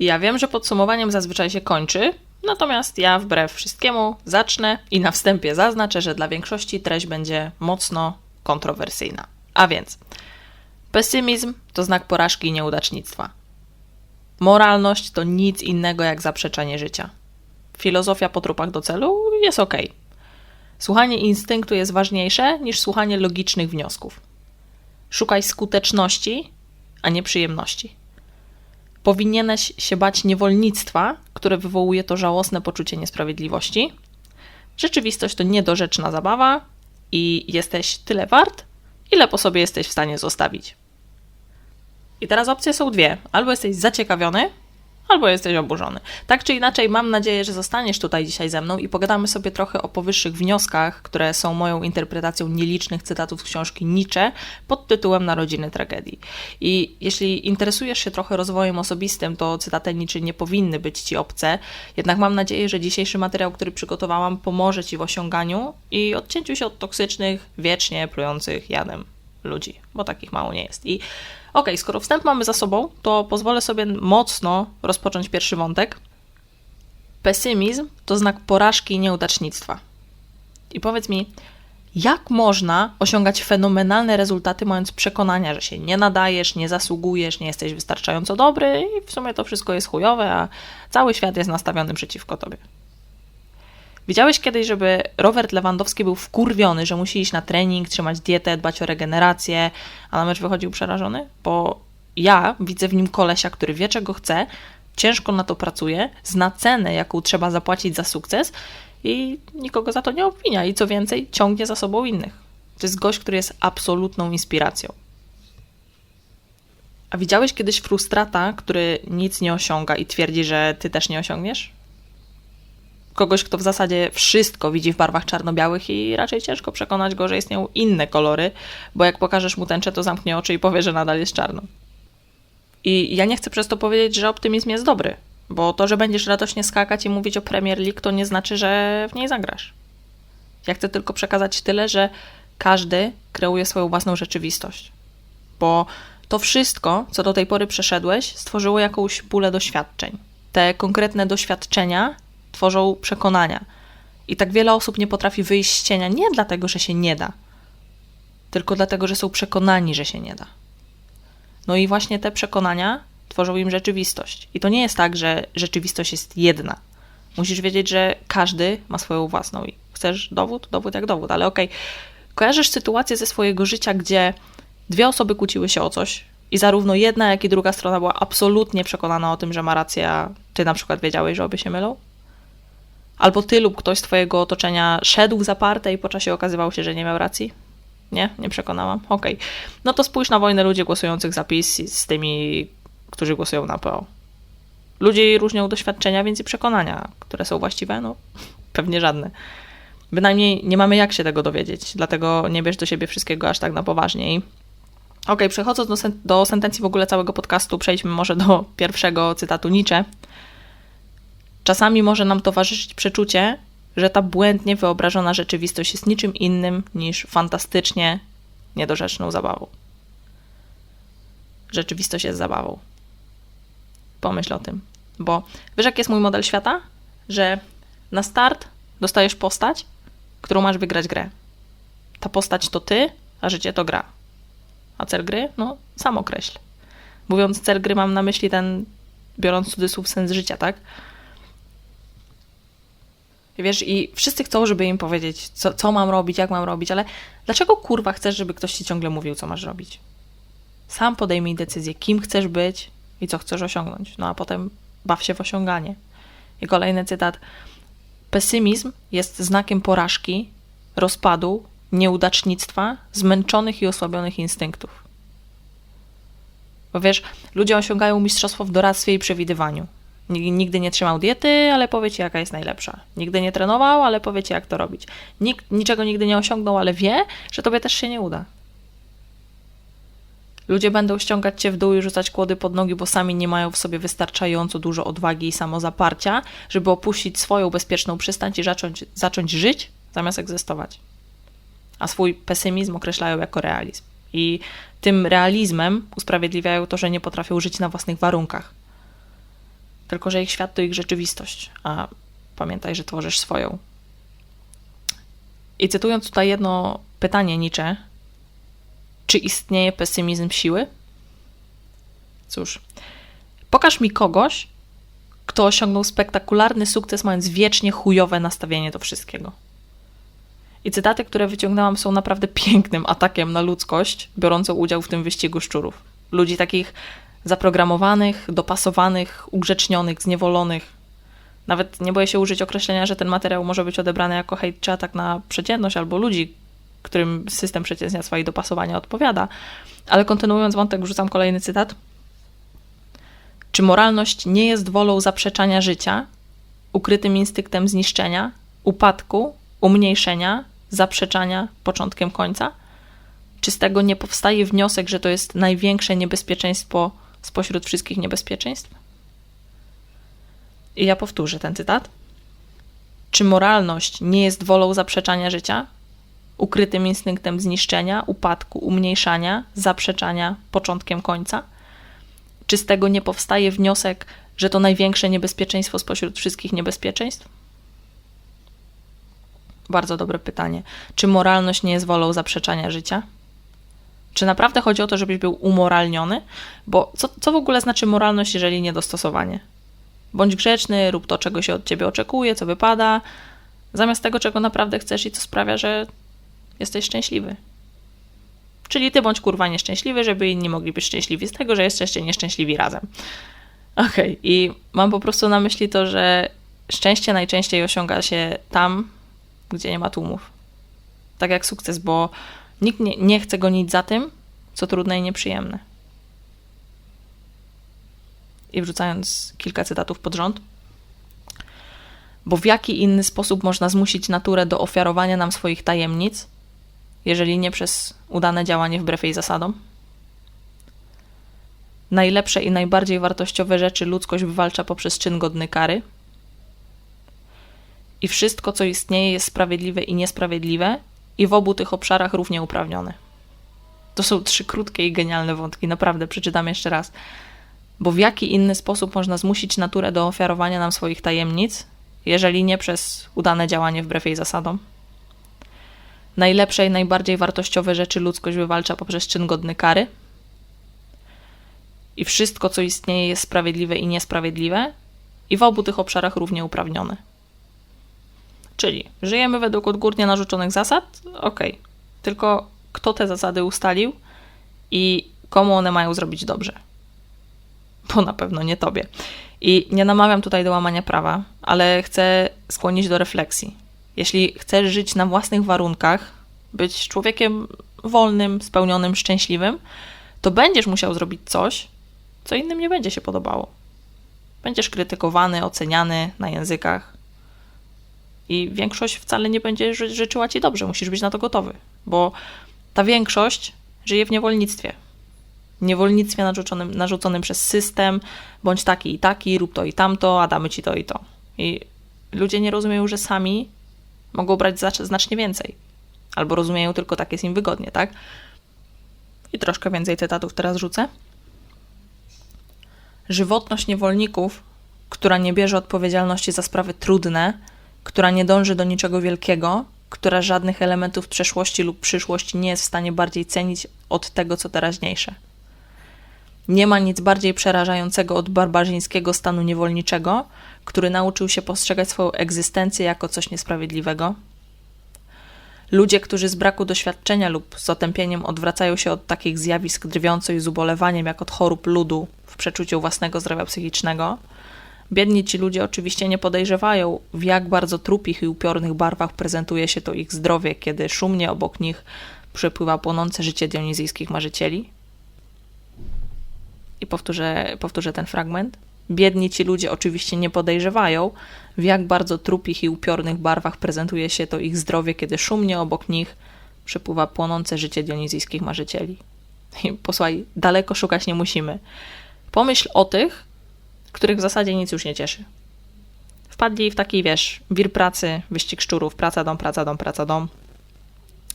Ja wiem, że podsumowaniem zazwyczaj się kończy, natomiast ja wbrew wszystkiemu zacznę i na wstępie zaznaczę, że dla większości treść będzie mocno kontrowersyjna. A więc pesymizm to znak porażki i nieudacznictwa. Moralność to nic innego jak zaprzeczenie życia. Filozofia po trupach do celu jest ok. Słuchanie instynktu jest ważniejsze niż słuchanie logicznych wniosków. Szukaj skuteczności, a nie przyjemności. Powinieneś się bać niewolnictwa, które wywołuje to żałosne poczucie niesprawiedliwości. Rzeczywistość to niedorzeczna zabawa i jesteś tyle wart, ile po sobie jesteś w stanie zostawić. I teraz opcje są dwie. Albo jesteś zaciekawiony, albo jesteś oburzony. Tak czy inaczej, mam nadzieję, że zostaniesz tutaj dzisiaj ze mną i pogadamy sobie trochę o powyższych wnioskach, które są moją interpretacją nielicznych cytatów z książki Nietzsche pod tytułem Narodziny tragedii. I jeśli interesujesz się trochę rozwojem osobistym, to cytaty Nietzsche nie powinny być ci obce, jednak mam nadzieję, że dzisiejszy materiał, który przygotowałam, pomoże ci w osiąganiu i odcięciu się od toksycznych, wiecznie plujących jadem ludzi, bo takich mało nie jest. I Ok, skoro wstęp mamy za sobą, to pozwolę sobie mocno rozpocząć pierwszy wątek. Pesymizm to znak porażki i nieudacznictwa. I powiedz mi, jak można osiągać fenomenalne rezultaty, mając przekonania, że się nie nadajesz, nie zasługujesz, nie jesteś wystarczająco dobry i w sumie to wszystko jest chujowe, a cały świat jest nastawiony przeciwko tobie? Widziałeś kiedyś, żeby Robert Lewandowski był wkurwiony, że musi iść na trening, trzymać dietę, dbać o regenerację, a na mecz wychodził przerażony? Bo ja widzę w nim kolesia, który wie czego chce, ciężko na to pracuje, zna cenę, jaką trzeba zapłacić za sukces i nikogo za to nie obwinia i co więcej, ciągnie za sobą innych. To jest gość, który jest absolutną inspiracją. A widziałeś kiedyś frustrata, który nic nie osiąga i twierdzi, że ty też nie osiągniesz? Kogoś, kto w zasadzie wszystko widzi w barwach czarno-białych i raczej ciężko przekonać go, że istnieją inne kolory, bo jak pokażesz mu tęczę, to zamknie oczy i powie, że nadal jest czarno. I ja nie chcę przez to powiedzieć, że optymizm jest dobry, bo to, że będziesz radośnie skakać i mówić o Premier League, to nie znaczy, że w niej zagrasz. Ja chcę tylko przekazać tyle, że każdy kreuje swoją własną rzeczywistość. Bo to wszystko, co do tej pory przeszedłeś, stworzyło jakąś pulę doświadczeń. Te konkretne doświadczenia tworzą przekonania. I tak wiele osób nie potrafi wyjść z cienia nie dlatego, że się nie da, tylko dlatego, że są przekonani, że się nie da. No i właśnie te przekonania tworzą im rzeczywistość. I to nie jest tak, że rzeczywistość jest jedna. Musisz wiedzieć, że każdy ma swoją własną. I chcesz dowód? Dowód jak dowód, ale okej. Okay. Kojarzysz sytuację ze swojego życia, gdzie dwie osoby kłóciły się o coś i zarówno jedna, jak i druga strona była absolutnie przekonana o tym, że ma rację, a ty na przykład wiedziałeś, że obie się mylą? Albo ty lub ktoś z twojego otoczenia szedł zaparte i po czasie okazywał się, że nie miał racji? Nie? Nie przekonałam? Okej. Okay. No to spójrz na wojnę ludzi głosujących za PiS z tymi, którzy głosują na PO. Ludzie różnią doświadczenia, więc i przekonania, które są właściwe, no pewnie żadne. Bynajmniej nie mamy jak się tego dowiedzieć, dlatego nie bierz do siebie wszystkiego aż tak na poważnie. I ok, przechodząc do, sen do sentencji w ogóle całego podcastu, przejdźmy może do pierwszego cytatu Nietzsche, Czasami może nam towarzyszyć przeczucie, że ta błędnie wyobrażona rzeczywistość jest niczym innym niż fantastycznie niedorzeczną zabawą. Rzeczywistość jest zabawą. Pomyśl o tym. Bo wiesz, jaki jest mój model świata? Że na start dostajesz postać, którą masz wygrać grę. Ta postać to ty, a życie to gra. A cel gry? No, sam określ. Mówiąc cel gry, mam na myśli ten, biorąc cudzysłów, sens życia, tak? Wiesz, i wszyscy chcą, żeby im powiedzieć, co, co mam robić, jak mam robić, ale dlaczego kurwa chcesz, żeby ktoś ci ciągle mówił, co masz robić? Sam podejmij decyzję, kim chcesz być i co chcesz osiągnąć. No a potem baw się w osiąganie. I kolejny cytat. Pesymizm jest znakiem porażki, rozpadu, nieudacznictwa, zmęczonych i osłabionych instynktów. Bo wiesz, ludzie osiągają mistrzostwo w doradztwie i przewidywaniu. Nigdy nie trzymał diety, ale powie ci, jaka jest najlepsza. Nigdy nie trenował, ale powie ci, jak to robić. Nikt niczego nigdy nie osiągnął, ale wie, że tobie też się nie uda. Ludzie będą ściągać cię w dół i rzucać kłody pod nogi, bo sami nie mają w sobie wystarczająco dużo odwagi i samozaparcia, żeby opuścić swoją bezpieczną przystań i zacząć, zacząć żyć zamiast egzystować. A swój pesymizm określają jako realizm. I tym realizmem usprawiedliwiają to, że nie potrafią żyć na własnych warunkach tylko że ich świat to ich rzeczywistość, a pamiętaj, że tworzysz swoją. I cytując tutaj jedno pytanie Nietzsche, czy istnieje pesymizm siły? Cóż, pokaż mi kogoś, kto osiągnął spektakularny sukces, mając wiecznie chujowe nastawienie do wszystkiego. I cytaty, które wyciągnęłam, są naprawdę pięknym atakiem na ludzkość, biorącą udział w tym wyścigu szczurów. Ludzi takich zaprogramowanych, dopasowanych, ugrzecznionych, zniewolonych. Nawet nie boję się użyć określenia, że ten materiał może być odebrany jako hejt czy atak na przeciętność albo ludzi, którym system przeciętnictwa i dopasowania odpowiada. Ale kontynuując wątek, wrzucam kolejny cytat. Czy moralność nie jest wolą zaprzeczania życia, ukrytym instynktem zniszczenia, upadku, umniejszenia, zaprzeczania początkiem końca? Czy z tego nie powstaje wniosek, że to jest największe niebezpieczeństwo spośród wszystkich niebezpieczeństw? I ja powtórzę ten cytat. Czy moralność nie jest wolą zaprzeczania życia, ukrytym instynktem zniszczenia, upadku, umniejszania, zaprzeczania początkiem końca? Czy z tego nie powstaje wniosek, że to największe niebezpieczeństwo spośród wszystkich niebezpieczeństw? Bardzo dobre pytanie. Czy moralność nie jest wolą zaprzeczania życia? Czy naprawdę chodzi o to, żebyś był umoralniony? Bo co, co w ogóle znaczy moralność, jeżeli nie dostosowanie? Bądź grzeczny, rób to, czego się od ciebie oczekuje, co wypada, zamiast tego, czego naprawdę chcesz i co sprawia, że jesteś szczęśliwy. Czyli ty bądź kurwa nieszczęśliwy, żeby inni mogli być szczęśliwi z tego, że jesteście nieszczęśliwi razem. Okej, okay. i mam po prostu na myśli to, że szczęście najczęściej osiąga się tam, gdzie nie ma tłumów. Tak jak sukces, bo nikt nie, nie chce gonić za tym, co trudne i nieprzyjemne. I wrzucając kilka cytatów pod rząd. Bo w jaki inny sposób można zmusić naturę do ofiarowania nam swoich tajemnic, jeżeli nie przez udane działanie wbrew jej zasadom? Najlepsze i najbardziej wartościowe rzeczy ludzkość wywalcza poprzez czyn godny kary. I wszystko, co istnieje, jest sprawiedliwe i niesprawiedliwe, i w obu tych obszarach równie uprawnione. To są trzy krótkie i genialne wątki, naprawdę przeczytam jeszcze raz. Bo w jaki inny sposób można zmusić naturę do ofiarowania nam swoich tajemnic, jeżeli nie przez udane działanie wbrew jej zasadom? Najlepsze i najbardziej wartościowe rzeczy ludzkość wywalcza poprzez czyn godny kary. I wszystko, co istnieje, jest sprawiedliwe i niesprawiedliwe, i w obu tych obszarach równie uprawnione. Czyli żyjemy według odgórnie narzuconych zasad? Okay. Tylko kto te zasady ustalił i komu one mają zrobić dobrze? Bo na pewno nie tobie. I nie namawiam tutaj do łamania prawa, ale chcę skłonić do refleksji. Jeśli chcesz żyć na własnych warunkach, być człowiekiem wolnym, spełnionym, szczęśliwym, to będziesz musiał zrobić coś, co innym nie będzie się podobało. Będziesz krytykowany, oceniany na językach, i większość wcale nie będzie ży życzyła ci dobrze, musisz być na to gotowy, bo ta większość żyje w niewolnictwie. Niewolnictwie narzuconym, narzuconym przez system, bądź taki i taki, rób to i tamto, a damy ci to i to. I ludzie nie rozumieją, że sami mogą brać znacznie więcej. Albo rozumieją tylko tak jest im wygodnie, tak? I troszkę więcej cytatów teraz rzucę. Żywotność niewolników, która nie bierze odpowiedzialności za sprawy trudne, która nie dąży do niczego wielkiego, która żadnych elementów przeszłości lub przyszłości nie jest w stanie bardziej cenić od tego, co teraźniejsze. Nie ma nic bardziej przerażającego od barbarzyńskiego stanu niewolniczego, który nauczył się postrzegać swoją egzystencję jako coś niesprawiedliwego. Ludzie, którzy z braku doświadczenia lub z otępieniem odwracają się od takich zjawisk drwiąco i z ubolewaniem, jak od chorób ludu w przeczuciu własnego zdrowia psychicznego, Biedni ci ludzie oczywiście nie podejrzewają, w jak bardzo trupich i upiornych barwach prezentuje się to ich zdrowie, kiedy szumnie obok nich przepływa płonące życie dionizyjskich marzycieli. I powtórzę, powtórzę ten fragment. Biedni ci ludzie oczywiście nie podejrzewają, w jak bardzo trupich i upiornych barwach prezentuje się to ich zdrowie, kiedy szumnie obok nich przepływa płonące życie dionizyjskich marzycieli. I posłuchaj, daleko szukać nie musimy. Pomyśl o tych, których w zasadzie nic już nie cieszy. Wpadli w taki, wiesz, wir pracy, wyścig szczurów, praca, dom, praca, dom, praca, dom.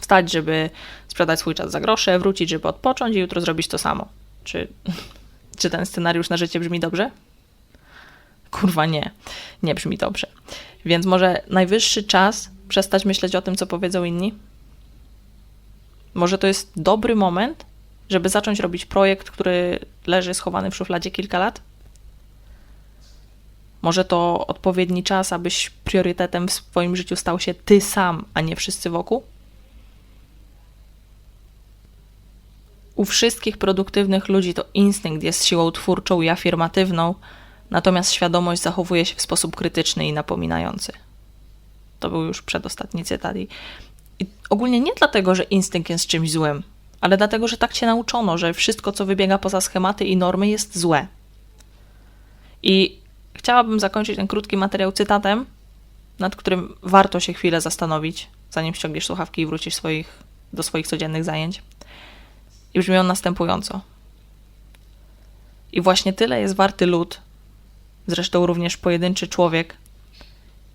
Wstać, żeby sprzedać swój czas za grosze, wrócić, żeby odpocząć i jutro zrobić to samo. Czy, czy ten scenariusz na życie brzmi dobrze? Kurwa, nie. Nie brzmi dobrze. Więc może najwyższy czas przestać myśleć o tym, co powiedzą inni? Może to jest dobry moment, żeby zacząć robić projekt, który leży schowany w szufladzie kilka lat? Może to odpowiedni czas, abyś priorytetem w swoim życiu stał się ty sam, a nie wszyscy wokół? U wszystkich produktywnych ludzi to instynkt jest siłą twórczą i afirmatywną, natomiast świadomość zachowuje się w sposób krytyczny i napominający. To był już przedostatni cytat. I, ogólnie nie dlatego, że instynkt jest czymś złym, ale dlatego, że tak cię nauczono, że wszystko, co wybiega poza schematy i normy, jest złe. I chciałabym zakończyć ten krótki materiał cytatem, nad którym warto się chwilę zastanowić, zanim ściągniesz słuchawki i wrócisz swoich, do swoich codziennych zajęć. I brzmi on następująco. I właśnie tyle jest warty lud, zresztą również pojedynczy człowiek,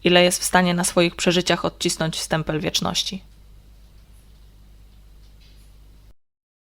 ile jest w stanie na swoich przeżyciach odcisnąć stempel wieczności.